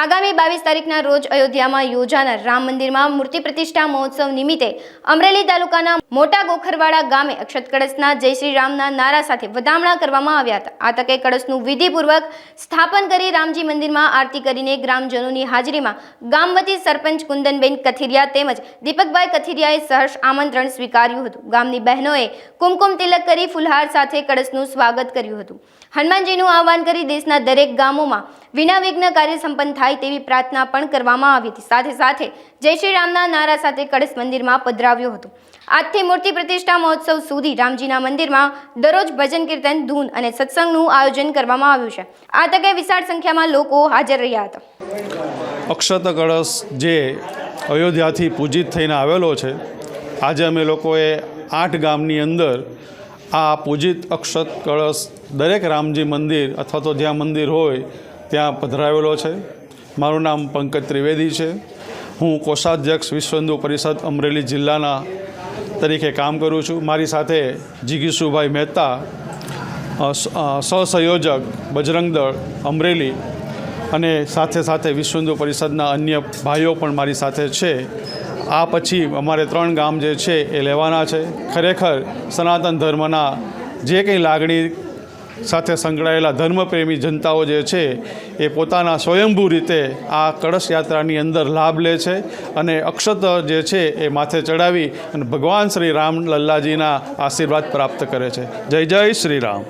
આગામી બાવીસ તારીખના રોજ અયોધ્યામાં યોજાનાર રામ મંદિરમાં મૂર્તિ પ્રતિષ્ઠા મહોત્સવ નિમિત્તે અમરેલી તાલુકાના મોટા ગોખરવાડા ગામે અક્ષત કળશના જય શ્રી રામના નારા સાથે વધામણા કરવામાં આવ્યા હતા. આ તકે કળશનું વિધિપૂર્વક સ્થાપન કરી રામજી મંદિરમાં આરતી કરીને ગ્રામજનોની હાજરીમાં ગામવતી સરપંચ કુંદનબેન કથિરિયા તેમજ દીપકભાઈ કથિરિયાએ સહર્ષ આમંત્રણ સ્વીકાર્યું હતું. ગામની બહેનોએ કુમકુમ તિલક કરી ફુલહાર સાથે કળશનું સ્વાગત કર્યું હતું. હનુમાનજીનું આહવાન કરી દેશના દરેક ગામોમાં વિના વિઘ્ન કાર્ય સંપન્ન થાય તેવી પ્રાર્થના પણ કરવામાં આવી હતી. સાથે સાથે જય શ્રી રામના નારા સાથે કળશ મંદિરમાં પધરાવ્યો હતો. આજથી મૂર્તિ પ્રતિષ્ઠા મહોત્સવ સુધી રામજીના મંદિરમાં દરરોજ ભજન કીર્તન, ધૂન અને સત્સંગનું આયોજન કરવામાં આવ્યું છે. આ તકે વિશાળ સંખ્યામાં લોકો હાજર રહ્યા હતા. અક્ષત કળશ જે અયોધ્યાથી પૂજિત થઈને આવેલો છે, આજે અમે લોકોએ આઠ ગામની અંદર આ પૂજિત અક્ષત કળશ દરેક રામજી મંદિર અથવા તો જ્યાં મંદિર હોય ત્યાં પધરાવેલો છે. મારું નામ પંકજ ત્રિવેદી છે. હું કોષાધ્યક્ષ વિશ્વ હિન્દુ પરિષદ અમરેલી જિલ્લાના તરીકે કામ કરું છું. મારી સાથે જીગીશુભાઈ મહેતા સહસંયોજક બજરંગ દળ અમરેલી અને સાથે સાથે વિશ્વ હિન્દુ પરિષદના અન્ય ભાઈઓ પણ મારી સાથે છે. આ પછી અમારે ત્રણ ગામ જે છે એ લેવાના છે. ખરેખર સનાતન ધર્મના જે કંઈ લાગણી સાથે સંકળાયેલા ધર્મપ્રેમી જનતાઓ જે છે, એ પોતાના સ્વયંભૂ રીતે આ કળશ યાત્રાની અંદર લાભ લે છે અને અક્ષત જે છે, એ માથે ચડાવી અને ભગવાન શ્રી રામ લલ્લાજીના આશીર્વાદ પ્રાપ્ત કરે છે. જય જય શ્રી રામ.